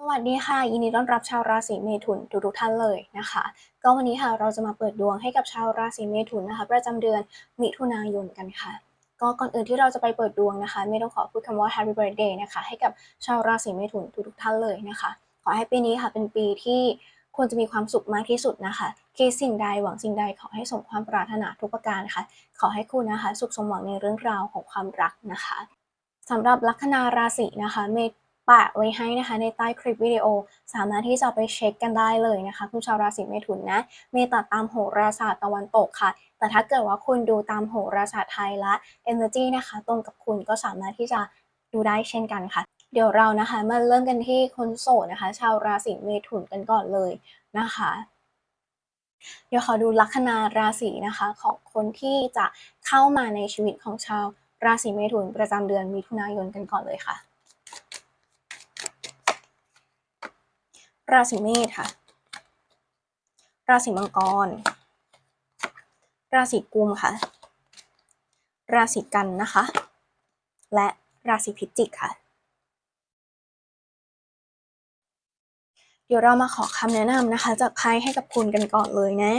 สวัสดีค่ะยินดีต้อนรับชาวราศีเมถุนทุกๆท่านเลยนะคะ ก็วันนี้ค่ะเราจะมาเปิดดวงให้กับชาวราศีเมถุนนะคะ ประจำเดือนมิถุนายนกันค่ะ ก็ก่อนอื่นที่เราจะไปเปิดดวงนะคะ ไม่ต้องขอพูดคำว่า Happy Birthday นะคะ ให้กับชาวราศีเมถุนทุกๆท่านเลยนะคะ ขอให้ปีนี้ค่ะเป็นปีที่ควรจะมีความสุขมากที่สุดนะคะคิดสิ่งใดหวังสิ่งใดขอให้สมความปรารถนาทุกประการค่ะ ขอให้คุณนะคะ สุขสมหวังในเรื่องราวของความรักนะคะสำหรับลัคนาราศีนะคะเม ปะไว้ให้นะคะในใต้คลิปวิดีโอ สามารถที่จะไปเช็คกันได้เลยนะคะ คุณชาวราศีเมถุนนะเมตัดตามโหราศาสตร์ตะวันตกค่ะ แต่ถ้าเกิดว่าคุณดูตามโหราศาสตร์ไทยและ Energy นะคะ ตรงกับคุณก็สามารถที่จะดูได้เช่นกันค่ะ เดี๋ยวเรานะคะมาเริ่มกันที่คนโสดนะคะ ชาวราศีเมถุนกันก่อนเลยนะคะ เดี๋ยวขอดูลัคนาราศีนะคะของคนที่จะเข้ามาในชีวิตของชาวราศีเมถุนประจำเดือนมิถุนายนกันก่อนเลยค่ะ ราศีเมษค่ะ ราศีมังกร ราศีกุมค่ะ ราศีกันนะคะ และราศีพิจิกค่ะ เดี๋ยวเรามาขอคำแนะนำนะคะ จากไพ่ให้กับคุณกันก่อนเลยนะ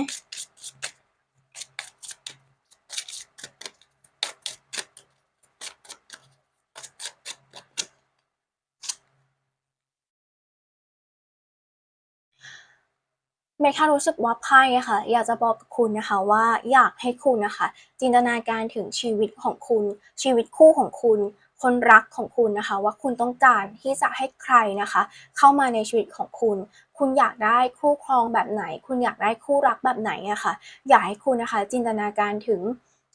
เมย์แค่รู้สึกว่าไพ่อะค่ะ อยากจะบอกกับคุณนะคะว่าอยากให้คุณนะคะ จินตนาการถึงชีวิตของคุณ ชีวิตคู่ของคุณ คนรักของคุณนะคะ ว่าคุณต้องการที่จะให้ใครนะคะ เข้ามาในชีวิตของคุณ คุณอยากได้คู่ครองแบบไหน คุณอยากได้คู่รักแบบไหนอะค่ะ อยากให้คุณนะคะ จินตนาการถึง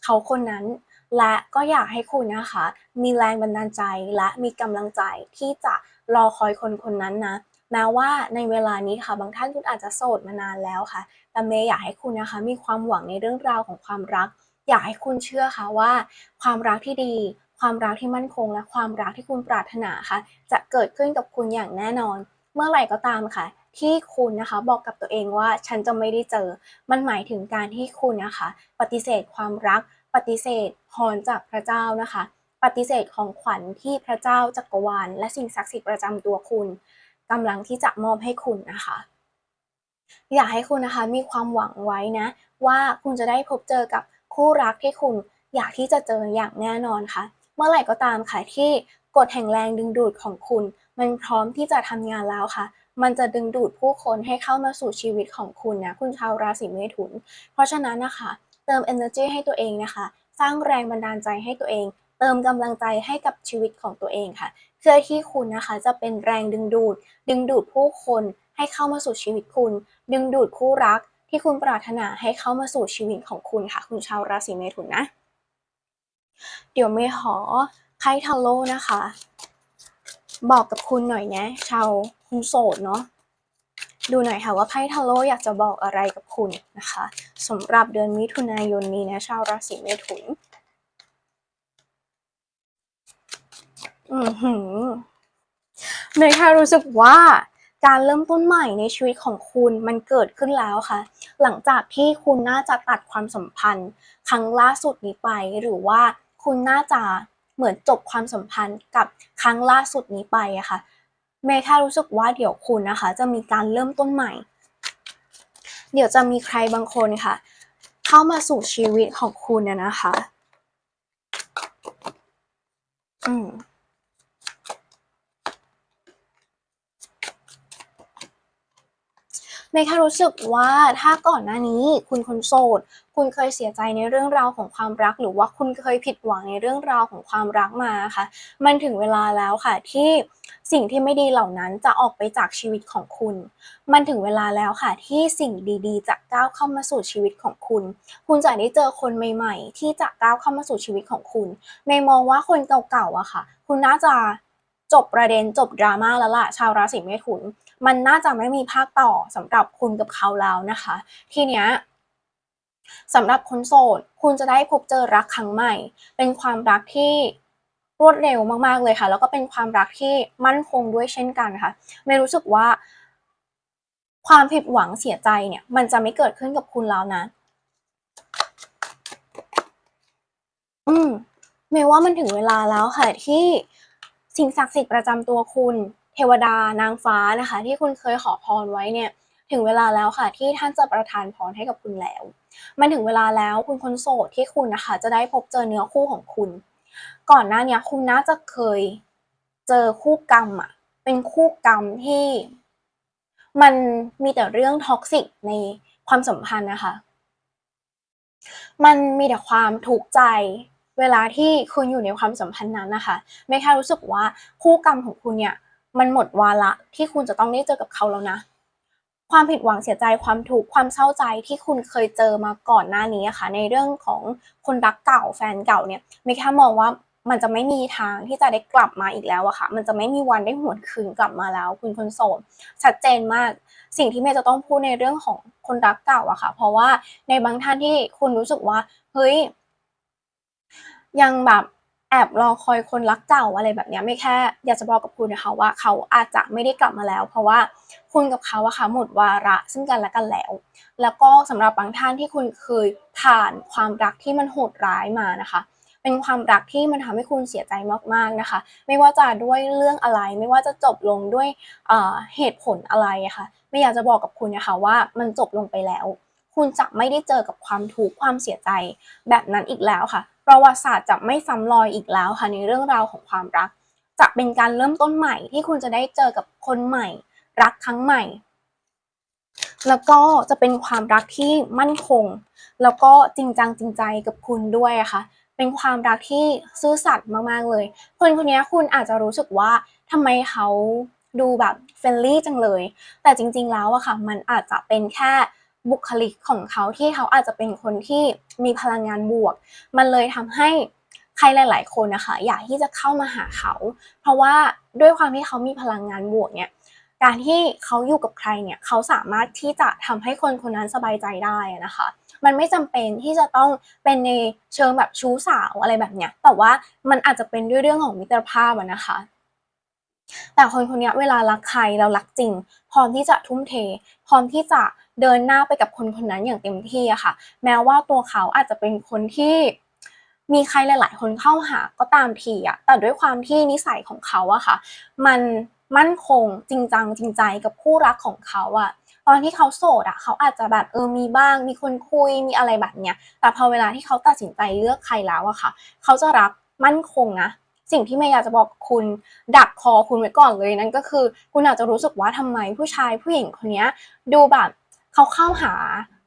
เขาคนนั้น และก็อยากให้คุณนะคะ มีแรงบันดาลใจและมีกำลังใจที่จะรอคอยคนคนนั้นนะ แม้ว่าในเวลานี้ค่ะบางท่านคุณอาจจะโสดมานานแล้วค่ะ แต่เมย์อยากให้คุณนะคะ มีความหวังในเรื่องราวของความรัก อยากให้คุณเชื่อค่ะว่า ความรักที่ดี ความรักที่มั่นคง และความรักที่คุณปรารถนาค่ะ จะเกิดขึ้นกับคุณอย่างแน่นอน เมื่อไหร่ก็ตามค่ะ ที่คุณนะคะบอกกับตัวเองว่าฉันจะไม่ได้เจอ มันหมายถึงการที่คุณนะคะ ปฏิเสธความรัก ปฏิเสธพรจากพระเจ้านะคะ ปฏิเสธของขวัญที่พระเจ้าจักรวาลและสิ่งศักดิ์สิทธิ์ประจำตัวคุณ กำลังที่จะมอบให้คุณนะคะ อยากให้คุณนะคะมีความหวังไว้นะ ว่าคุณจะได้พบเจอกับคู่รักที่คุณอยากที่จะเจออย่างแน่นอนค่ะ เมื่อไหร่ก็ตามค่ะที่กฎแห่งแรงดึงดูดของคุณ มันพร้อมที่จะทำงานแล้วค่ะมันจะดึงดูดผู้คนให้เข้ามาสู่ชีวิตของคุณนะ คุณชาวราศีเมถุน เพราะฉะนั้นนะคะ เติม energy ให้ตัวเองนะคะ สร้างแรงบันดาลใจให้ตัวเอง เติมกำลังใจให้กับชีวิตของตัวเองค่ะ เพื่อที่คุณนะคะจะเป็นแรงดึงดูด ดึงดูดผู้คนให้เข้ามาสู่ชีวิตคุณ ดึงดูดคู่รักที่คุณปรารถนาให้เข้ามาสู่ชีวิตของคุณค่ะ คุณชาวราศีเมถุนนะ เดี๋ยวเมย์ขอไพ่ทาโร่นะคะ บอกกับคุณหน่อยนะ ชาวคุณโสดเนาะดูหน่อยค่ะว่าไพ่ทาโร่อยากจะบอกอะไรกับคุณนะคะสำหรับเดือนมิถุนายนนี้นะ ชาวราศีเมถุน อือหือเมย์แค่รู้สึกว่าการเริ่มต้นใหม่ในชีวิตของคุณมันเกิดขึ้นแล้วค่ะ หลังจากที่คุณน่าจะตัดความสัมพันธ์ ครั้งล่าสุดนี้ไป หรือว่าคุณน่าจะเหมือนจบความสัมพันธ์กับครั้งล่าสุดนี้ไปอะค่ะเมย์แค่รู้สึกว่าเดี๋ยวคุณนะคะ จะมีการเริ่มต้นใหม่ เดี๋ยวจะมีใครบางคนค่ะ เข้ามาสู่ชีวิตของคุณนะนะคะ อืม เมย์แค่รู้สึกว่าถ้าก่อนหน้านี้คุณคนโสด คุณเคยเสียใจในเรื่องราวของความรัก หรือว่าคุณเคยผิดหวังในเรื่องราวของความรักมาค่ะ มันถึงเวลาแล้วค่ะที่สิ่งที่ไม่ดีเหล่านั้นจะออกไปจากชีวิตของคุณ มันถึงเวลาแล้วค่ะที่สิ่งดีๆ จะก้าวเข้ามาสู่ชีวิตของคุณ คุณจะได้เจอคนใหม่ ๆ ที่จะก้าวเข้ามาสู่ชีวิตของคุณเมย์มองว่าคนเก่าๆอะค่ะ คุณน่าจะจบประเด็นจบดราม่าแล้วล่ะชาวราศีเมถุน มันน่าจะไม่มีภาคต่อสำหรับคุณกับเขาแล้วนะคะ ทีเนี้ยสำหรับคนโสด คุณจะได้พบเจอรักครั้งใหม่ เป็นความรักที่รวดเร็วมากๆเลยค่ะ แล้วก็เป็นความรักที่มั่นคงด้วยเช่นกันค่ะ ไม่รู้สึกว่า ความผิดหวังเสียใจเนี่ย มันจะไม่เกิดขึ้นกับคุณแล้วนะ อืมเมย์ว่ามันถึงเวลาแล้วค่ะที่สิ่งศักดิ์สิทธิ์ประจำตัวคุณ ทวดานางฟ้านะคะ ที่คุณเคยขอพรไว้เนี่ยถึงเวลาแล้วค่ะที่ท่านจะประทานพรให้กับคุณแล้ว มันถึงเวลาแล้วคุณคนโสดที่คุณนะคะ จะได้พบเจอเนื้อคู่ของคุณ ก่อนหน้านี้คุณน่าจะเคยเจอคู่กรรมอะเป็นคู่กรรมที่ มันมีแต่เรื่องท็อกซิกในความสัมพันธ์นะคะ มันมีแต่ความทุกใจเวลาที่คุณอยู่ในความสัมพันธ์นั้นนะคะ ไม่แค่รู้สึกว่าคู่กรรมของคุณเนี่ย มันหมดวาระที่คุณจะต้องได้เจอกับเขาแล้วนะ ความผิดหวังเสียใจความทุกข์ความเศร้าใจที่คุณเคยเจอมาก่อนหน้านี้ค่ะ ในเรื่องของคนรักเก่าแฟนเก่าเนี่ยไม่แค่มองว่ามันจะไม่มีทางที่จะได้กลับมาอีกแล้วอะค่ะ มันจะไม่มีวันได้หวนคืนกลับมาแล้ว คุณคนโสดชัดเจนมาก สิ่งที่เมย์จะต้องพูดในเรื่องของคนรักเก่าอะค่ะ เพราะว่าในบางท่านที่คุณรู้สึกว่า เฮ้ย ยังแบบ แอบรอคอยคนรักเก่าอะไรแบบนี้ไม่แค่อยากจะบอกกับคุณนะคะว่าเขาอาจจะไม่ได้กลับมาแล้ว เพราะว่าคุณกับเขาอะค่ะหมดวาระซึ่งกันและกันแล้ว แล้วก็สำหรับบางท่านที่คุณเคยผ่านความรักที่มันโหดร้ายมานะคะ เป็นความรักที่มันทำให้คุณเสียใจมากๆนะคะ ไม่ว่าจะด้วยเรื่องอะไร ไม่ว่าจะจบลงด้วยเหตุผลอะไรอะคะ่ะไม่อยากจะบอกกับคุณนะคะว่ามันจบลงไปแล้ว คุณจะไม่ได้เจอกับความทุกข์ความเสียใจแบบนั้นอีกแล้วค่ะ ประวัติศาสตร์จะไม่ซ้ำรอยอีกแล้วค่ะในเรื่องราวของความรัก จะเป็นการเริ่มต้นใหม่ที่คุณจะได้เจอกับคนใหม่ รักครั้งใหม่ แล้วก็จะเป็นความรักที่มั่นคง แล้วก็จริงจังจริงใจกับคุณด้วยค่ะเป็นความรักที่ซื่อสัตย์มากๆเลยคนคนนี้คุณอาจจะรู้สึกว่าทำไมเขาดูแบบเฟรนลี่จังเลย แต่จริง ๆ แล้วอะค่ะ มันอาจจะเป็นแค่ บุคลิกของเขาที่เขาอาจจะเป็นคนที่มีพลังงานบวก มันเลยทำให้ใครหลาย ๆ คนนะคะอยากที่จะเข้ามาหาเขา เพราะว่าด้วยความที่เขามีพลังงานบวกเนี่ยการที่เขาอยู่กับใครเนี่ยเขาสามารถที่จะทำให้คนคนนั้นสบายใจได้นะคะ มันไม่จำเป็นที่จะต้องเป็นในเชิงแบบชู้สาวอะไรแบบเนี้ยแต่ว่ามันอาจจะเป็นด้วยเรื่องของมิตรภาพนะคะ แต่คนคนนี้เวลารักใครเรารักจริง พร้อมที่จะทุ่มเท พร้อมที่จะเดินหน้าไปกับคนคนนั้นอย่างเต็มที่อะค่ะ แม้ว่าตัวเขาอาจจะเป็นคนที่มีใครหลาย ๆ คนเข้าหาก็ตามทีอะแต่ด้วยความที่นิสัยของเขาอะค่ะ มันมั่นคงจริงจังจริงใจกับคู่รักของเขาอะตอนที่เขาโสดอะเขาอาจจะแบบเออมีบ้าง มีคนคุยมีอะไรแบบเนี้ย แต่พอเวลาที่เขาตัดสินใจเลือกใครแล้วอะค่ะ เขาจะรักมั่นคงนะ สิ่งที่เมย์อยากจะบอกคุณดักคอคุณไว้ก่อนเลยนั่นก็คือ คุณอาจจะรู้สึกว่าทำไมผู้ชายผู้หญิงคนนี้ดูแบบเขาเข้าหา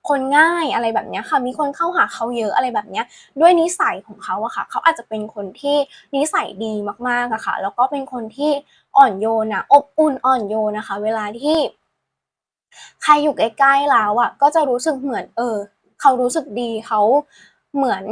คนง่ายอะไรแบบนี้ค่ะ มีคนเข้าหาเขาเยอะอะไรแบบนี้ด้วยนิสัยของเขาอะค่ะ เขาอาจจะเป็นคนที่นิสัยดีมากๆอะค่ะ แล้วก็เป็นคนที่อ่อนโยนอะอบอุ่นอ่อนโยนนะคะ เวลาที่ ใครอยู่ใกล้ๆแล้วอะก็จะรู้สึกเหมือน เออ เขารู้สึกดีเขาเหมือน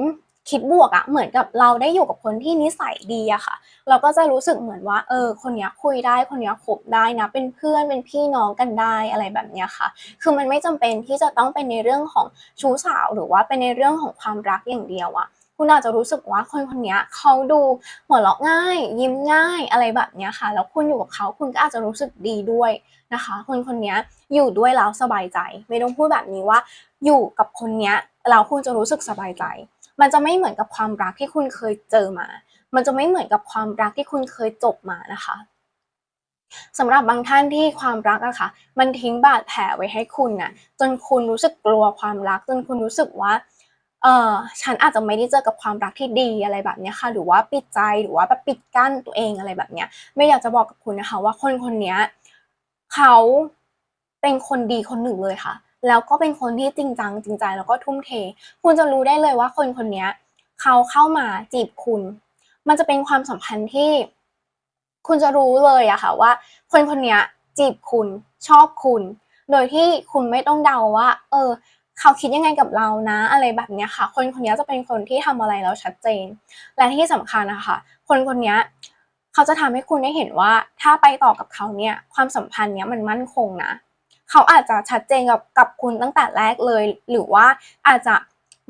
คิดบวกอะเหมือนกับเราได้อยู่กับคนที่นิสัยดีอะค่ะ เราก็จะรู้สึกเหมือนว่า เออ คนนี้คุยได้คนนี้คบได้นะ เป็นเพื่อนเป็นพี่น้องกันได้อะไรแบบเนี้ยค่ะ คือมันไม่จำเป็นที่จะต้องเป็นในเรื่องของชู้สาวหรือว่าเป็นในเรื่องของความรักอย่างเดียวอะคุณอาจจะรู้สึกว่าคนคนนี้เขาดูหัวเราะง่าย ยิ้มง่ายอะไรแบบนี้ค่ะ แล้วคุณอยู่กับเขาคุณก็อาจจะรู้สึกดีด้วยนะคะ คนคนนี้อยู่ด้วยแล้วสบายใจ ไม่ต้องพูดแบบนี้ว่า อยู่กับคนนี้แล้วคุณจะรู้สึกสบายใจ มันจะไม่เหมือนกับความรักที่คุณเคยเจอมา มันจะไม่เหมือนกับความรักที่คุณเคยจบมานะคะสำหรับบางท่านที่ความรักอะค่ะ มันทิ้งบาดแผลไว้ให้คุณน่ะ จนคุณรู้สึกกลัวความรัก จนคุณรู้สึกว่าเออฉันอาจจะไม่ได้เจอกับความรักที่ดีอะไรแบบนี้ค่ะ หรือว่าปิดใจหรือว่าแบบปิดกั้นตัวเองอะไรแบบเนี้ย ไม่อยากจะบอกกับคุณนะคะ ว่าคนคนนี้เขาเป็นคนดีคนหนึ่งเลยค่ะ แล้วก็เป็นคนที่จริงจังจริงใจแล้วก็ทุ่มเท คุณจะรู้ได้เลยว่าคนคนนี้เขาเข้ามาจีบคุณ มันจะเป็นความสัมพันธ์ที่ คุณจะรู้เลยอะค่ะว่า คนคนนี้จีบคุณชอบคุณ โดยที่คุณไม่ต้องเดาว่า เออ เขาคิดยังไงกับเรานะ อะไรแบบนี้ค่ะ คนคนนี้จะเป็นคนที่ทำอะไรแล้วชัดเจน และที่สำคัญนะคะคนคนนี้เขาจะทำให้คุณได้เห็นว่าถ้าไปต่อกับเขาเนี่ย ความสัมพันธ์เนี้ยมันมั่นคงนะ เขาอาจจะชัดเจนกับกับคุณตั้งแต่แรกเลย หรือว่าอาจจะ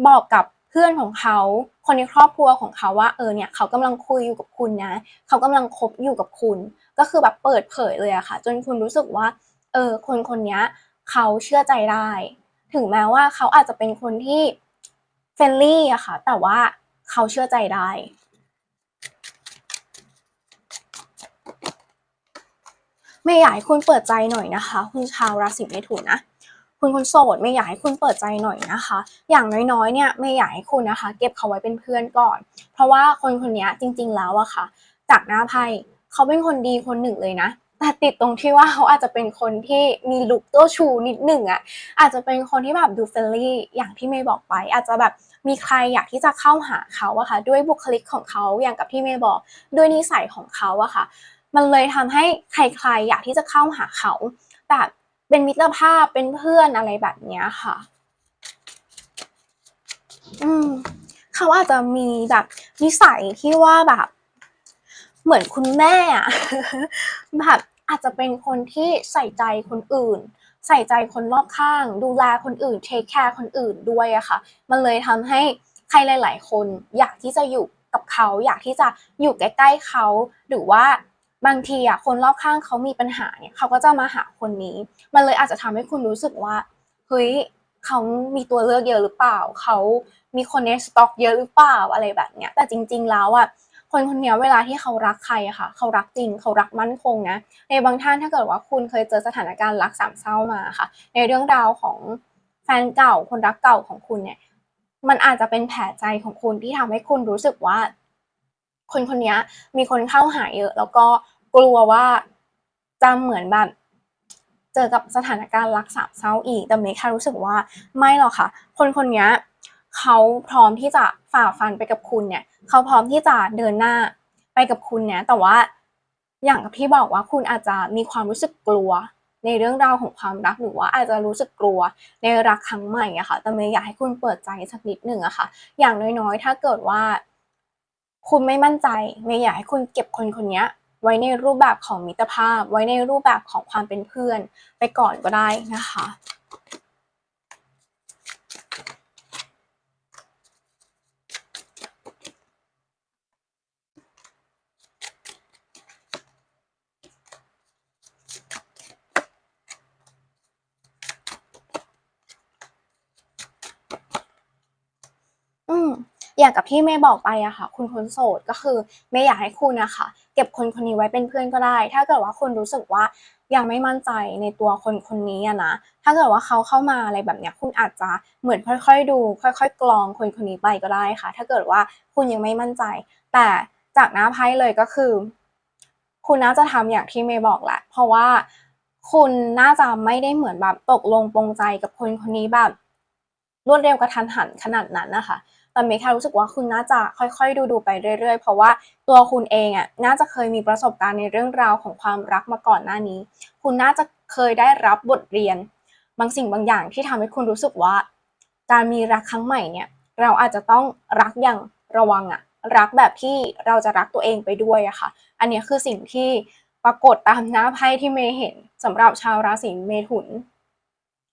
บอกกับเพื่อนของเขา คนในครอบครัวของเขาว่าเออเนี่ยเขากำลังคุยอยู่กับคุณนะ เขากำลังคบอยู่กับคุณ ก็คือแบบเปิดเผยเลยอะค่ะ จนคุณรู้สึกว่าเออคนคนนี้เขาเชื่อใจได้ ถึงแม้ว่าเขาอาจจะเป็นคนที่เฟรนลี่อะค่ะ แต่ว่าเขาเชื่อใจได้ เมย์อยากให้คุณเปิดใจหน่อยนะคะ คุณชาวราศีเมถุนนะคุณคนโสดเมย์อยากให้คุณเปิดใจหน่อยนะคะ อย่างน้อยๆเนี่ยเมย์อยากให้คุณนะคะ เก็บเขาไว้เป็นเพื่อนก่อน เพราะว่าคนคนนี้จริง ๆ แล้วอะค่ะ จากหน้าไพ่เขาเป็นคนดีคนหนึ่งเลยนะแต่ติดตรงที่ว่าเขาอาจจะเป็นคนที่มีลุคเจ้าชูนิดหนึ่งอะอาจจะเป็นคนที่แบบดูเฟรนลี่อย่างที่เมย์บอกไป อาจจะแบบมีใครอยากที่จะเข้าหาเขาอะค่ะ ด้วยบุคลิกของเขาอย่างกับที่เมย์บอก ด้วยนิสัยของเขาอะค่ะ มันเลยทำให้ใครๆอยากที่จะเข้าหาเขาแบบเป็นมิตรภาพเป็นเพื่อนอะไรแบบเนี้ยค่ะ อืมเขาอาจจะมีแบบนิสัยที่ว่าแบบ เหมือนคุณแม่อะแบบอาจจะเป็นคนที่ใส่ใจคนอื่น ใส่ใจคนรอบข้าง ดูแลคนอื่นเทคแคร์คนอื่นด้วยอะค่ะ มันเลยทำให้ใครหลาย ๆ คนอยากที่จะอยู่กับเขา อยากที่จะอยู่ใกล้ๆเขาหรือว่า บางทีอะคนรอบข้างเขามีปัญหาเนี่ยเขาก็จะมาหาคนนี้ มันเลยอาจจะทำให้คุณรู้สึกว่าเฮ้ยเขามีตัวเลือกเยอะหรือเปล่า เขามีคนในสต็อกเยอะหรือเปล่าอะไรแบบเนี้ย แต่จริง ๆ แล้วอะคนคนนี้เวลาที่เขารักใครอะค่ะ เขารักจริง เขารักมั่นคงนะ ในบางท่านถ้าเกิดว่าคุณเคยเจอสถานการณ์รักสามเศร้ามาค่ะ ในเรื่องราวของแฟนเก่าคนรักเก่าของคุณเนี่ย มันอาจจะเป็นแผลใจของคุณที่ทำให้คุณรู้สึกว่า คนคนนี้มีคนเข้าหาเยอะ แล้วก็กลัวว่าจะเหมือนแบบเจอกับสถานการณ์รักสามเศร้าอีกแต่เมย์แค่รู้สึกว่าไม่หรอกค่ะ คนคนนี้เขาพร้อมที่จะฝ่าฟันไปกับคุณเนี่ย เขาพร้อมที่จะเดินหน้าไปกับคุณเนี่ย แต่ว่าอย่างกับที่บอกว่าคุณอาจจะมีความรู้สึกกลัว ในเรื่องราวของความรักหรือว่าอาจจะรู้สึกกลัวในรักครั้งใหม่อะค่ะ แต่เมย์อยากให้คุณเปิดใจสักนิดหนึ่งอะค่ะ อย่างน้อยๆ ถ้าเกิดว่า คุณไม่มั่นใจเมย์อยากให้คุณเก็บคนคนนี้ไว้ในรูปแบบของมิตรภาพ ไว้ในรูปแบบของความเป็นเพื่อน ไปก่อนก็ได้นะคะ อืม อย่างกับที่เมย์บอกไปอะค่ะ คุณคนโสดก็คือเมย์อยากให้คุณนะคะเก็บคนคนนี้ไว้เป็นเพื่อนก็ได้ ถ้าเกิดว่าคุณรู้สึกว่ายังไม่มั่นใจในตัวคนคนนี้อะนะถ้าเกิดว่าเขาเข้ามาอะไรแบบเนี้ยคุณอาจจะเหมือนค่อย ๆ ดู ค่อย ๆ กรองคนคนนี้ไปก็ได้ค่ะ ถ้าเกิดว่าคุณยังไม่มั่นใจ แต่จากหน้าไพ่เลยก็คือ คุณน่าจะทำอย่างที่เมย์บอกแหละ เพราะว่าคุณน่าจะไม่ได้เหมือนแบบตกลงปรงใจกับคนคนนี้แบบรวดเร็วกระทันหันขนาดนั้นนะคะ แต่เมย์แค่รู้สึกว่าคุณน่าจะค่อยๆ ดูๆไปเรื่อยๆ เพราะว่าตัวคุณเองอะน่าจะเคยมีประสบการณ์ในเรื่องราวของความรักมาก่อนหน้านี้ คุณน่าจะเคยได้รับบทเรียน บางสิ่งบางอย่างที่ทำให้คุณรู้สึกว่า การมีรักครั้งใหม่เนี่ย เราอาจจะต้องรักอย่างระวังอะรักแบบที่เราจะรักตัวเองไปด้วยอะค่ะ อันนี้คือสิ่งที่ปรากฏตามหน้าไพ่ที่เมย์เห็นสำหรับชาวราศีเมถุน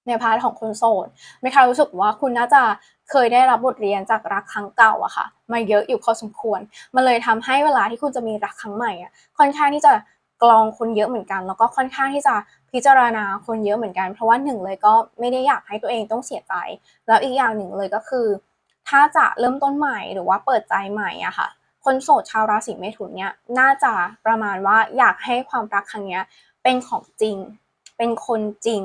ในพาร์ทของคนโสดเมย์ค่ะรู้สึกว่าคุณน่าจะเคยได้รับบทเรียนจากรักครั้งเก่าอะค่ะ มาเยอะอยู่พอสมควร มันเลยทำให้เวลาที่คุณจะมีรักครั้งใหม่อะค่อนข้างที่จะกรองคนเยอะเหมือนกัน แล้วก็ค่อนข้างที่จะพิจารณาคนเยอะเหมือนกัน เพราะว่าหนึ่งเลยก็ไม่ได้อยากให้ตัวเองต้องเสียใจ แล้วอีกอย่างหนึ่งเลยก็คือ ถ้าจะเริ่มต้นใหม่หรือว่าเปิดใจใหม่อะค่ะ คนโสดชาวราศีเมถุนเนี่ยน่าจะประมาณว่าอยากให้ความรักครั้งเนี้ยเป็นของจริง เป็นคนจริง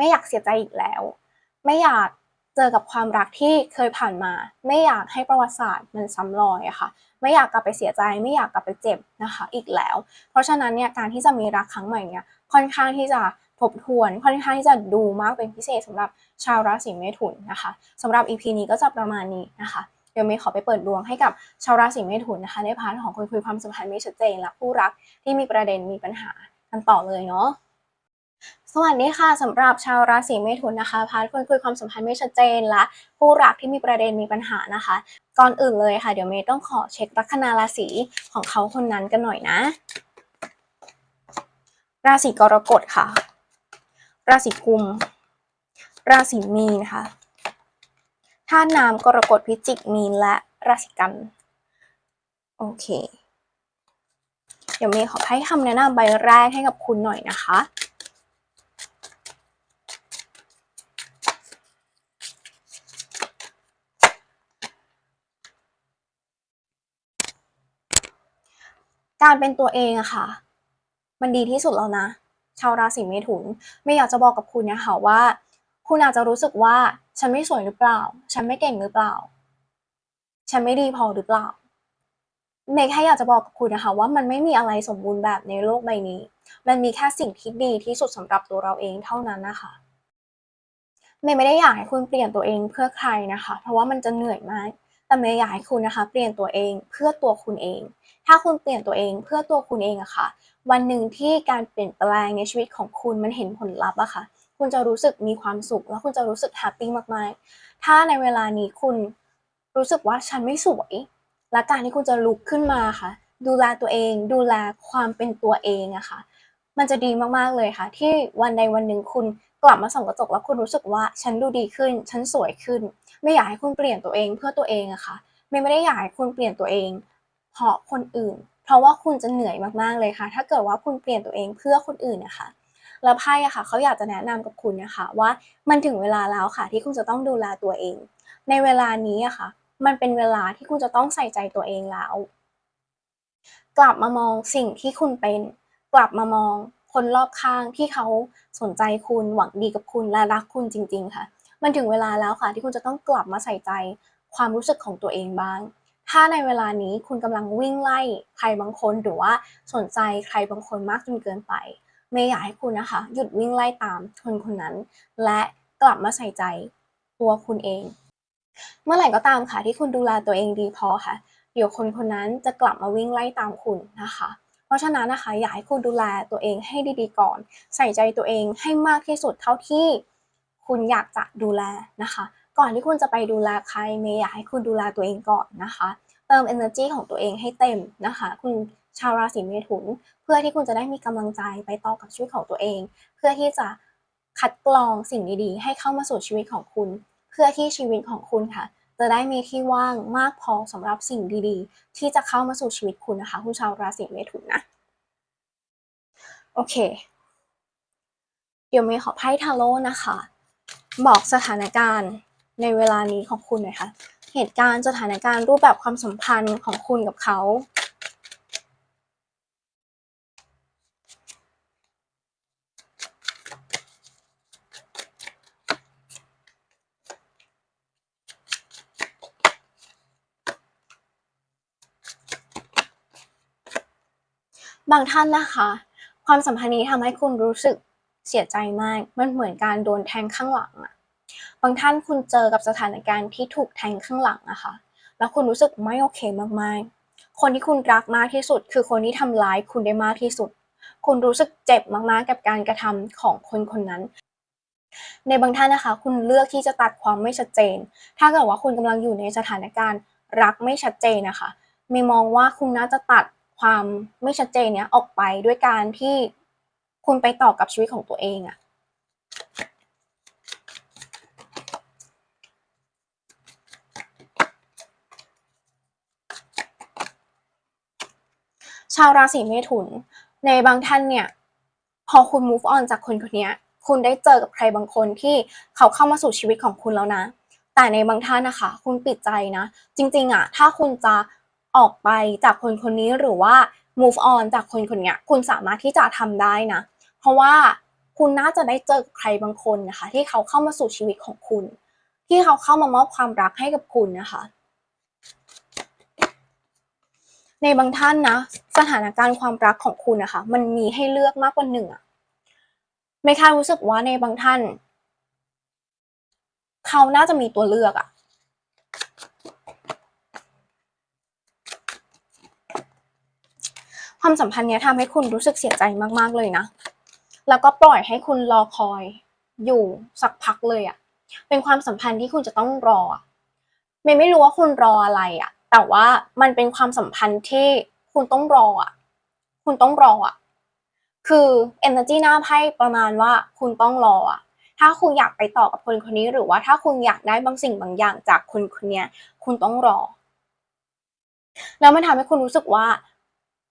ไม่อยากเสียใจอีกแล้ว ไม่อยากเจอกับความรักที่เคยผ่านมา ไม่อยากให้ประวัติศาสตร์มันซ้ำรอยอะค่ะ ไม่อยากกลับไปเสียใจ ไม่อยากกลับไปเจ็บนะคะ อีกแล้ว เพราะฉะนั้นเนี่ยการที่จะมีรักครั้งใหม่เนี่ยค่อนข้างที่จะทบทวนค่อนข้างที่จะดูมากเป็นพิเศษสำหรับชาวราศีเมถุนนะคะสำหรับ EP นี้ก็จะประมาณนี้นะคะเดี๋ยวเมย์ขอไปเปิดดวงให้กับชาวราศีเมถุนนะคะในพาร์ทของคนคุยความสัมพันธ์ไม่ชัดเจนและผู้รักที่มีประเด็นมีปัญหากันต่อเลยเนาะ สวัสดีค่ะสำหรับชาวราศีเมถุนนะคะพาร์ทคนคุยความสัมพันธ์ไม่ชัดเจนและผู้รักที่มีประเด็นมีปัญหานะคะ ก่อนอื่นเลยค่ะเดี๋ยวเมย์ต้องขอเช็คลัคนาราศีของเขาคนนั้นกันหน่อยนะ ราศีกรกฎค่ะ ราศีกุม ราศีมีนค่ะธาตุน้ำกรกฎพิจิกมีนและราศีกันโอเค เดี๋ยวเมย์ขอให้คำแนะนำใบแรกให้กับคุณหน่อยนะคะ การเป็นตัวเองอะค่ะ มันดีที่สุดแล้วนะ ชาวราศีเมถุน ไม่อยากจะบอกกับคุณนะคะว่า คุณอาจจะรู้สึกว่าฉันไม่สวยหรือเปล่า ฉันไม่เก่งหรือเปล่า ฉันไม่ดีพอหรือเปล่าเมย์แค่อยากจะบอกกับคุณนะคะว่ามันไม่มีอะไรสมบูรณ์แบบในโลกใบนี้ มันมีแค่สิ่งที่ดีที่สุดสำหรับตัวเราเองเท่านั้นนะคะเมย์ไม่ได้อยากให้คุณเปลี่ยนตัวเองเพื่อใครนะคะ เพราะว่ามันจะเหนื่อยมาก แต่เมย์อยากให้คุณนะคะ เปลี่ยนตัวเองเพื่อตัวคุณเอง ถ้าคุณเปลี่ยนตัวเองเพื่อตัวคุณเองอะค่ะ วันหนึ่งที่การเปลี่ยนแปลงในชีวิตของคุณมันเห็นผลลัพธ์อะค่ะ คุณจะรู้สึกมีความสุข แล้วคุณจะรู้สึกแฮปปี้มากๆ ถ้าในเวลานี้คุณรู้สึกว่าฉันไม่สวย และการที่คุณจะลุกขึ้นมาค่ะ ดูแลตัวเอง ดูแลความเป็นตัวเองอะค่ะ มันจะดีมากๆเลยค่ะ ที่วันใดวันหนึ่งคุณกลับมาส่องกระจกแล้วคุณรู้สึกว่าฉันดูดีขึ้น ฉันสวยขึ้น ไม่อยากให้คุณเปลี่ยนตัวเองเพื่อตัวเองอะค่ะไม่ไม่ได้อยากให้คุณเปลี่ยนตัวเอง เพราะคนอื่น เพราะว่าคุณจะเหนื่อยมากๆเลยค่ะ ถ้าเกิดว่าคุณเปลี่ยนตัวเองเพื่อคนอื่นนะคะแล้วไพ่อะค่ะเขาอยากจะแนะนำกับคุณนะคะว่ามันถึงเวลาแล้วค่ะ ที่คุณจะต้องดูแลตัวเอง ในเวลานี้อะค่ะ มันเป็นเวลาที่คุณจะต้องใส่ใจตัวเองแล้ว กลับมามองสิ่งที่คุณเป็น กลับมามองคนรอบข้างที่เขาสนใจคุณหวังดีกับคุณและรักคุณจริง ๆ ค่ะ มันถึงเวลาแล้วค่ะที่คุณจะต้องกลับมาใส่ใจความรู้สึกของตัวเองบ้าง ถ้าในเวลานี้คุณกำลังวิ่งไล่ใครบางคนหรือว่าสนใจใครบางคนมากจนเกินไปไม่อยากให้คุณนะคะ หยุดวิ่งไล่ตามคนคนนั้น และกลับมาใส่ใจตัวคุณเอง เมื่อไหร่ก็ตามค่ะที่คุณดูแลตัวเองดีพอค่ะ เดี๋ยวคนคนนั้นจะกลับมาวิ่งไล่ตามคุณนะคะ เพราะฉะนั้นนะคะอยากให้คุณดูแลตัวเองให้ดีๆก่อน ใส่ใจตัวเองให้มากที่สุดเท่าที่ คุณอยากจะดูแลนะคะ ก่อนที่คุณจะไปดูแลใครเมย์อยากให้คุณดูแลตัวเองก่อนนะคะ เติม energy ของตัวเองให้เต็มนะคะ คุณชาวราศีเมถุน เพื่อที่คุณจะได้มีกำลังใจไปต่อกับชีวิตของตัวเอง เพื่อที่จะคัดกรองสิ่งดีๆ ให้เข้ามาสู่ชีวิตของคุณ เพื่อที่ชีวิตของคุณค่ะ จะได้มีที่ว่างมากพอสำหรับสิ่งดีๆ ที่จะเข้ามาสู่ชีวิตคุณนะคะ คุณชาวราศีเมถุนนะโอเค เดี๋ยวเมย์ขอไพ่ทาโร่นะคะ บอกสถานการณ์ในเวลานี้ของคุณหน่อยค่ะ เหตุการณ์สถานการณ์รูปแบบความสัมพันธ์ของคุณกับเขาบางท่านนะคะ ความสัมพันธ์นี้ทำให้คุณรู้สึก เสียใจมาก มันเหมือนการโดนแทงข้างหลังอะบางท่านคุณเจอกับสถานการณ์ที่ถูกแทงข้างหลังอะค่ะ แล้วคุณรู้สึกไม่โอเคมากๆ คนที่คุณรักมากที่สุด คือคนที่ทำร้ายคุณได้มากที่สุด คุณรู้สึกเจ็บมากๆ กับการกระทำของคนคนนั้น ในบางท่านนะคะ คุณเลือกที่จะตัดความไม่ชัดเจน ถ้าเกิดว่าคุณกำลังอยู่ในสถานการณ์รักไม่ชัดเจนนะคะ มีมองว่าคุณน่าจะตัดความไม่ชัดเจนเนี้ยออกไปด้วยการที่ คุณไปต่อกับชีวิตของตัวเองอะชาวราศีเมถุน ในบางท่านเนี่ย พอคุณ move on จากคนคนนี้คุณได้เจอกับใครบางคนที่เขาเข้ามาสู่ชีวิตของคุณแล้วนะ แต่ในบางท่านนะคะ คุณปิดใจนะ จริงๆอะถ้าคุณจะออกไปจากคนคนนี้หรือว่า move on จากคนคนนี้คุณสามารถที่จะทำได้นะ เพราะว่าคุณน่าจะได้เจอใครบางคนนะคะ ที่เขาเข้ามาสู่ชีวิตของคุณ ที่เขาเข้ามามอบความรักให้กับคุณนะคะ ในบางท่านนะ สถานการณ์ความรักของคุณนะคะ มันมีให้เลือกมากกว่าหนึ่งอะไม่ค่ารู้สึกว่าในบางท่าน เขาน่าจะมีตัวเลือกอะความสัมพันธ์เนี้ยทำให้คุณรู้สึกเสียใจมาก ๆ เลยนะ แล้วก็ปล่อยให้คุณรอคอยอยู่สักพักเลยอะเป็นความสัมพันธ์ที่คุณจะต้องรอเมย์ไม่รู้ว่าคุณรออะไรอะแต่ว่ามันเป็นความสัมพันธ์ที่คุณต้องรออะคุณต้องรออะคือ energy หน้าไพ่ประมาณว่าคุณต้องรออะ ถ้าคุณอยากไปต่อกับคนคนนี้ หรือว่าถ้าคุณอยากได้บางสิ่งบางอย่างจากคนคนนี้คุณต้องรอ แล้วมันทำให้คุณรู้สึกว่า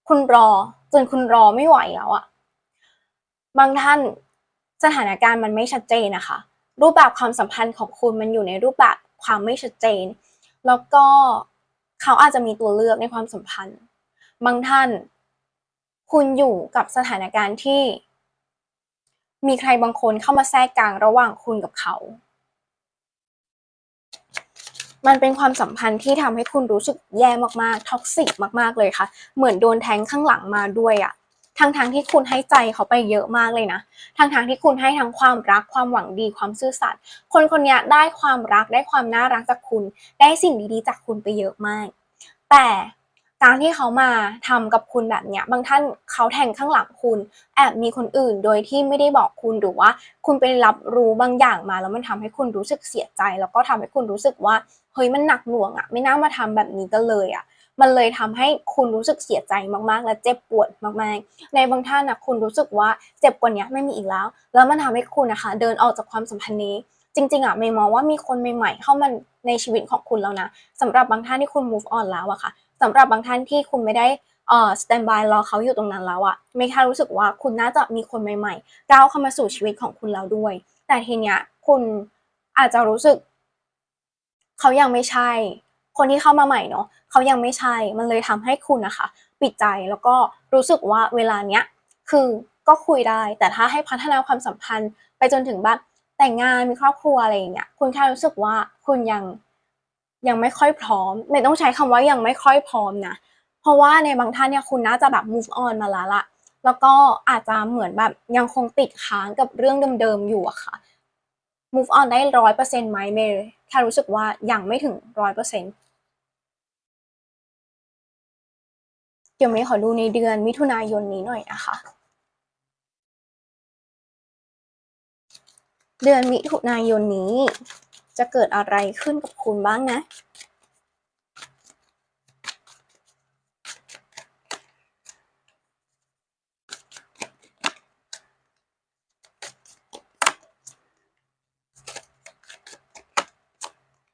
คุณรอจนคุณรอไม่ไหวแล้วอะ บางท่านสถานการณ์มันไม่ชัดเจนนะคะ รูปแบบความสัมพันธ์ของคุณมันอยู่ในรูปแบบความไม่ชัดเจน แล้วก็เขาอาจจะมีตัวเลือกในความสัมพันธ์ บางท่าน คุณอยู่กับสถานการณ์ที่ มีใครบางคนเข้ามาแทรกกลางระหว่างคุณกับเขา มันเป็นความสัมพันธ์ที่ทำให้คุณรู้สึกแย่มากๆท็อกซิกมาก ๆเลยค่ะ เหมือนโดนแทงข้างหลังมาด้วยอะ ทั้งๆทที่คุณให้ใจเขาไปเยอะมากเลยนะ ทั้งๆทที่คุณให้ทั้งความรักความหวังดีความซื่อสัตย์ คนคนนี้ได้ความรักได้ความน่ารักจากคุณ ได้สิ่งดีๆ จากคุณไปเยอะมาก แต่การที่เขามาทำกับคุณแบบเนี้ย บางท่านเขาแทงข้างหลังคุณ แอบมีคนอื่นโดยที่ไม่ได้บอกคุณหรือว่า คุณไปรับรู้บางอย่างมา แล้วมันทำให้คุณรู้สึกเสียใจ แล้วก็ทำให้คุณรู้สึกว่าเฮ้ยมันหนักหน่วงอะไม่น่ามาทำแบบนี้กันเลยอะ มันเลยทำให้คุณรู้สึกเสียใจมากๆ และเจ็บปวดมากๆ ในบางท่านนะคุณรู้สึกว่าเจ็บกว่านี้ไม่มีอีกแล้ว แล้วมันทำให้คุณนะคะเดินออกจากความสัมพันธ์นี้ จริง ๆอะเมย์มองว่ามีคนใหม่ๆ เข้ามาในชีวิตของคุณแล้วนะสำหรับบางท่านที่คุณ move on แล้วอะค่ะสำหรับบางท่านที่คุณไม่ได้เอ่อ stand by รอเขาอยู่ตรงนั้นแล้วอะเมย์แค่รู้สึกว่าคุณน่าจะมีคนใหม่ๆก้าวเข้ามาสู่ชีวิตของคุณแล้วด้วย แต่ทีเนี้ยคุณอาจจะรู้สึก เขายังไม่ใช่ คนที่เข้ามาใหม่เนาะเขายังไม่ใช่ มันเลยทำให้คุณนะคะ ปิดใจแล้วก็รู้สึกว่าเวลาเนี้ยคือก็คุยได้ แต่ถ้าให้พัฒนาความสัมพันธ์ไปจนถึงแบบแต่งงานมีครอบครัวอะไรอย่างเงี้ยคุณแค่รู้สึกว่าคุณยังยังไม่ค่อยพร้อม ไม่ต้องใช้คำว่ายังไม่ค่อยพร้อมนะเพราะว่าในบางท่านเนี่ยคุณน่าจะแบบ move on มาแล้วละแล้วก็อาจจะเหมือนแบบยังคงติดค้างกับเรื่องเดิมๆอยู่อะค่ะ move on ได้ร้อยเปอร์เซ็นต์ไหมเมย์แค่รู้สึกว่ายังไม่ถึงร้อยเปอร์เซ็นต์ เดี๋ยวเมย์ขอดูในเดือนมิถุนายนนี้หน่อยนะคะ เดือนมิถุนายนนี้ จะเกิดอะไรขึ้นกับคุณบ้างนะ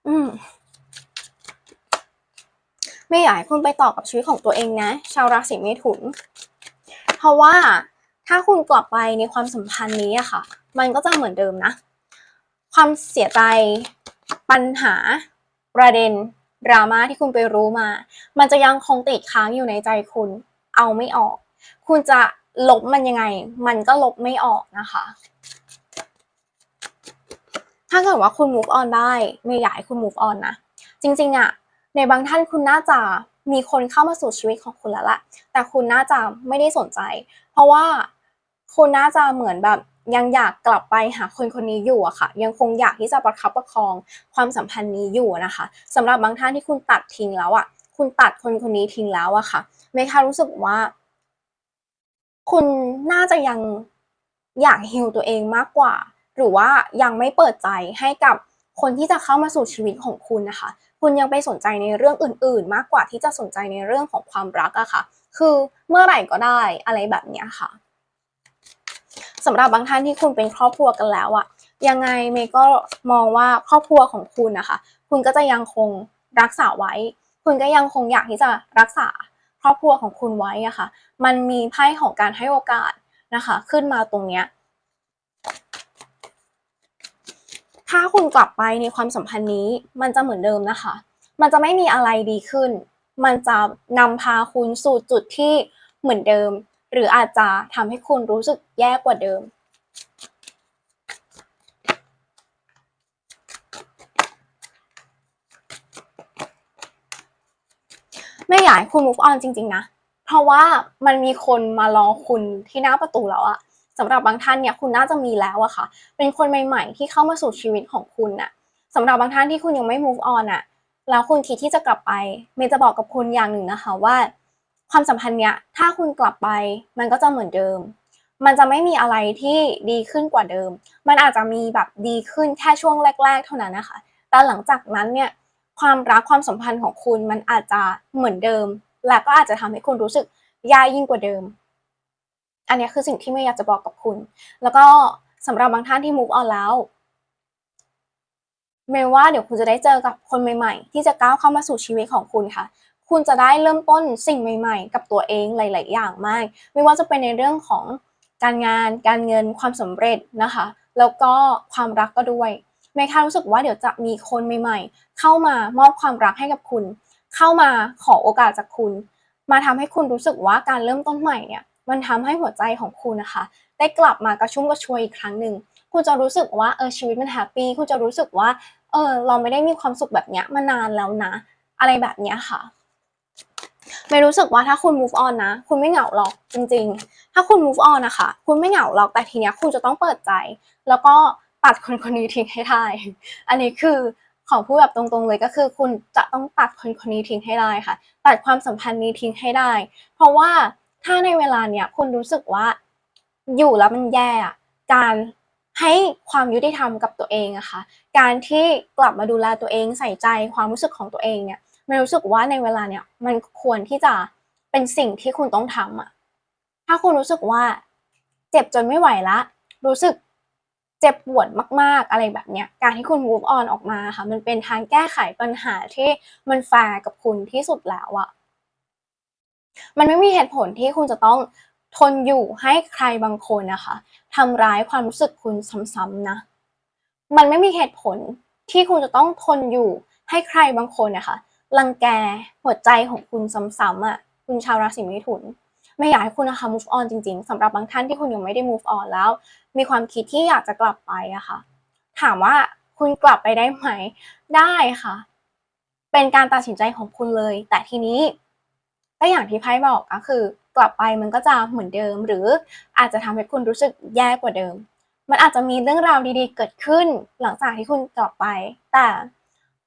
อืม ไม่อยากให้คุณไปต่อกับชีวิตของตัวเองนะ ชาวราศีเมถุน เพราะว่าถ้าคุณกลับไปในความสัมพันธ์นี้อะค่ะ มันก็จะเหมือนเดิมนะ ความเสียใจปัญหาประเด็นดราม่าที่คุณไปรู้มา มันจะยังคงติดค้างอยู่ในใจคุณ เอาไม่ออก คุณจะลบมันยังไง มันก็ลบไม่ออกนะคะ ถ้าเกิดว่าคุณ move on ได้ ไม่อยากให้คุณ move on นะ จริงๆอะ ในบางท่านคุณน่าจะมีคนเข้ามาสู่ชีวิตของคุณแล้วละแต่คุณน่าจะไม่ได้สนใจ เพราะว่าคุณน่าจะเหมือนแบบยังอยากกลับไปหาคนคนนี้อยู่อะค่ะ ยังคงอยากที่จะประคับประคองความสัมพันธ์นี้อยู่นะคะสำหรับบางท่านที่คุณตัดทิ้งแล้วอะคุณตัดคนคนนี้ทิ้งแล้วอะค่ะเมค่ะรู้สึกว่า คุณน่าจะยังอยากฮิลตัวเองมากกว่า หรือว่ายังไม่เปิดใจให้กับ คนที่จะเข้ามาสู่ชีวิตของคุณนะคะ คุณยังไปสนใจในเรื่องอื่น ๆ มากกว่าที่จะสนใจในเรื่องของความรักอะค่ะ คือเมื่อไหร่ก็ได้อะไรแบบนี้ค่ะสำหรับบางท่านที่คุณเป็นครอบครัวกันแล้วอะยังไงเมย์ก็มองว่าครอบครัวของคุณนะคะ คุณก็จะยังคงรักษาไว้ คุณก็ยังคงอยากที่จะรักษาครอบครัวของคุณไว้อะค่ะ มันมีไพ่ของการให้โอกาสนะคะ ขึ้นมาตรงเนี้ย ถ้าคุณกลับไปในความสัมพันธ์นี้ มันจะเหมือนเดิมนะคะ มันจะไม่มีอะไรดีขึ้น มันจะนำพาคุณสู่จุดที่เหมือนเดิม หรืออาจจะทำให้คุณรู้สึกแย่กว่าเดิมไม่อยากให้คุณ move on จริง ๆ นะ เพราะว่ามันมีคนมารอคุณที่หน้าประตูแล้วอะ สำหรับบางท่านเนี่ยคุณน่าจะมีแล้วอะค่ะ เป็นคนใหม่ ๆ ที่เข้ามาสู่ชีวิตของคุณน่ะสำหรับบางท่านที่คุณยังไม่ move on อะแล้วคุณคิดที่จะกลับไปเมย์จะบอกกับคุณอย่างหนึ่งนะคะว่า ความสัมพันธ์เนี้ยถ้าคุณกลับไป มันก็จะเหมือนเดิม มันจะไม่มีอะไรที่ดีขึ้นกว่าเดิม มันอาจจะมีแบบดีขึ้นแค่ช่วงแรก ๆ เท่านั้นนะคะ แต่หลังจากนั้นเนี่ยความรักความสัมพันธ์ของคุณมันอาจจะเหมือนเดิม และก็อาจจะทำให้คุณรู้สึกแย่ยิ่งกว่าเดิม อันนี้คือสิ่งที่ไม่อยากจะบอกกับคุณ แล้วก็สำหรับบางท่านที่ move on แล้วเมย์ว่าเดี๋ยวคุณจะได้เจอกับคนใหม่ ๆ ที่จะก้าวเข้ามาสู่ชีวิตของคุณค่ะ คุณจะได้เริ่มต้นสิ่งใหม่ ๆ กับตัวเองหลาย ๆ อย่างมาก ไม่ว่าจะเป็นในเรื่องของการงาน การเงิน ความสำเร็จนะคะ แล้วก็ความรักก็ด้วย เมย์ค่ะรู้สึกว่าเดี๋ยวจะมีคนใหม่ ๆ เข้ามามอบความรักให้กับคุณ เข้ามาขอโอกาสจากคุณ มาทำให้คุณรู้สึกว่าการเริ่มต้นใหม่เนี่ย มันทำให้หัวใจของคุณนะคะ ได้กลับมากระชุ่มกระชวยอีกครั้งหนึ่ง คุณจะรู้สึกว่าเออชีวิตมันแฮปปี้คุณจะรู้สึกว่าเออเราไม่ได้มีความสุขแบบเนี้ยมานานแล้วนะ อะไรแบบเนี้ยค่ะไม่รู้สึกว่าถ้าคุณ move on นะ คุณไม่เหงาหรอกจริง ๆ ถ้าคุณ move on นะคะ คุณไม่เหงาหรอกแต่ทีเนี้ยคุณจะต้องเปิดใจ แล้วก็ตัดคนคนนี้ทิ้งให้ได้ อันนี้คือของพูดแบบตรงๆเลยก็คือคุณจะต้องตัดคนคนนี้ทิ้งให้ได้ค่ะ ตัดความสัมพันธ์นี้ทิ้งให้ได้ เพราะว่า ถ้าในเวลาเนี้ยคุณรู้สึกว่าอยู่แล้วมันแย่อการให้ความยุติธรรมกับตัวเองอะค่ะการที่กลับมาดูแลตัวเองใส่ใจความรู้สึกของตัวเองเนี่ยมันรู้สึกว่าในเวลาเนี่ยมันควรที่จะเป็นสิ่งที่คุณต้องทำอะถ้าคุณรู้สึกว่าเจ็บจนไม่ไหวละ รู้สึกเจ็บปวดมาก ๆ อะไรแบบเนี้ย การที่คุณ move on ออกมาค่ะ มันเป็นทางแก้ไขปัญหาที่มันแฟร์กับคุณที่สุดแล้วอะ มันไม่มีเหตุผลที่คุณจะต้องทนอยู่ให้ใครบางคนนะคะทำร้ายความรู้สึกคุณซ้ำๆนะ มันไม่มีเหตุผลที่คุณจะต้องทนอยู่ให้ใครบางคนนะคะรังแกหัวใจของคุณซ้ำๆอะคุณชาวราศีมิถุน ไม่อยากให้คุณนะคะ move on จริงๆสำหรับบางท่านที่คุณยังไม่ได้ move on แล้ว มีความคิดที่อยากจะกลับไปอะค่ะ ถามว่าคุณกลับไปได้ไหม ได้ค่ะ เป็นการตัดสินใจของคุณเลย แต่ทีนี้ ก็อย่างที่ไพ่บอกก็คือ กลับไปมันก็จะเหมือนเดิม หรืออาจจะทำให้คุณรู้สึกแย่กว่าเดิม มันอาจจะมีเรื่องราวดีๆ เกิดขึ้นหลังจากที่คุณกลับไป แต่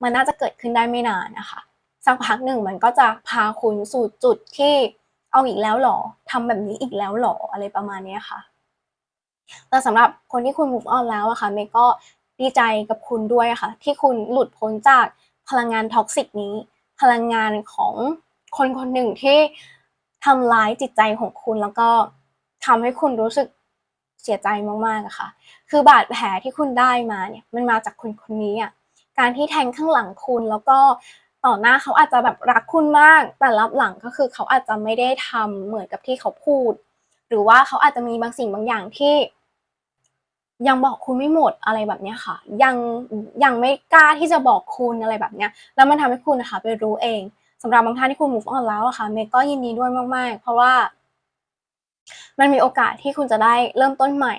มันน่าจะเกิดขึ้นได้ไม่นานนะคะสักพักหนึ่งมันก็จะพาคุณสู่จุดที่เอาอีกแล้วหรอทำแบบนี้อีกแล้วหรออะไรประมาณนี้ค่ะแต่สำหรับคนที่คุณ move on แล้วอะค่ะเมย์ก็ดีใจกับคุณด้วยค่ะ ที่คุณหลุดพ้นจากพลังงานท็อกซิกนี้ พลังงานของ คนคนหนึ่งที่ทำร้ายจิตใจของคุณแล้วก็ทำให้คุณรู้สึกเสียใจมากๆอะค่ะ คือบาดแผลที่คุณได้มาเนี่ยมันมาจากคนคนนี้อะการที่แทงข้างหลังคุณแล้วก็ต่อหน้าเขาอาจจะแบบรักคุณมาก แต่รับหลังก็คือเขาอาจจะไม่ได้ทำเหมือนกับที่เขาพูด หรือว่าเขาอาจจะมีบางสิ่งบางอย่างที่ ยังบอกคุณไม่หมดอะไรแบบนี้ค่ะ ยังยังไม่กล้าที่จะบอกคุณอะไรแบบเนี้ย แล้วมันทำให้คุณนะคะไปรู้เอง สำหรับบางท่านที่คุณ move on แล้วอะค่ะเมย์ก็ยินดีด้วยมากๆ เพราะว่า มันมีโอกาสที่คุณจะได้เริ่มต้นใหม่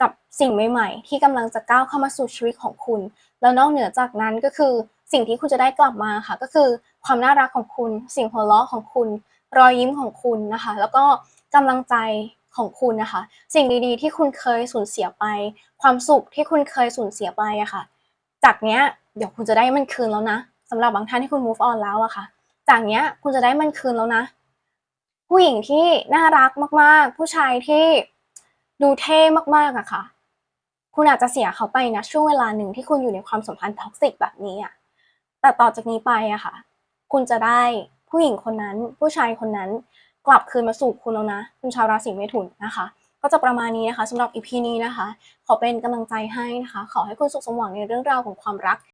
กับสิ่งใหม่ ๆ ที่กำลังจะก้าวเข้ามาสู่ชีวิตของคุณ แล้วนอกเหนือจากนั้นก็คือสิ่งที่คุณจะได้กลับมาค่ะ ก็คือความน่ารักของคุณสียงหัวเราะของคุณ รอยยิ้มของคุณนะคะ แล้วก็กำลังใจของคุณนะคะ สิ่งดีๆ ที่คุณเคยสูญเสียไป ความสุขที่คุณเคยสูญเสียไปอะค่ะ จากเนี้ยเดี๋ยวคุณจะได้มันคืนแล้วนะสำหรับบางท่านที่คุณ move on แล้วอะค่ะ จากเนี้ยคุณจะได้มันคืนแล้วนะ ผู้หญิงที่น่ารักมากๆ ผู้ชายที่ดูเท่มากๆอะค่ะ คุณอาจจะเสียเขาไปนะช่วงเวลาหนึ่งที่คุณอยู่ในความสัมพันธ์ท็อกซิกแบบนี้อะแต่ต่อจากนี้ไปอะค่ะ คุณจะได้ผู้หญิงคนนั้น ผู้ชายคนนั้นกลับคืนมาสู่คุณแล้วนะ คุณชาวราศีเมถุนนะคะ ก็จะประมาณนี้นะคะสำหรับ EP นี้นะคะ ขอเป็นกำลังใจให้นะคะ ขอให้คุณสุขสมหวังในเรื่องราวของความรัก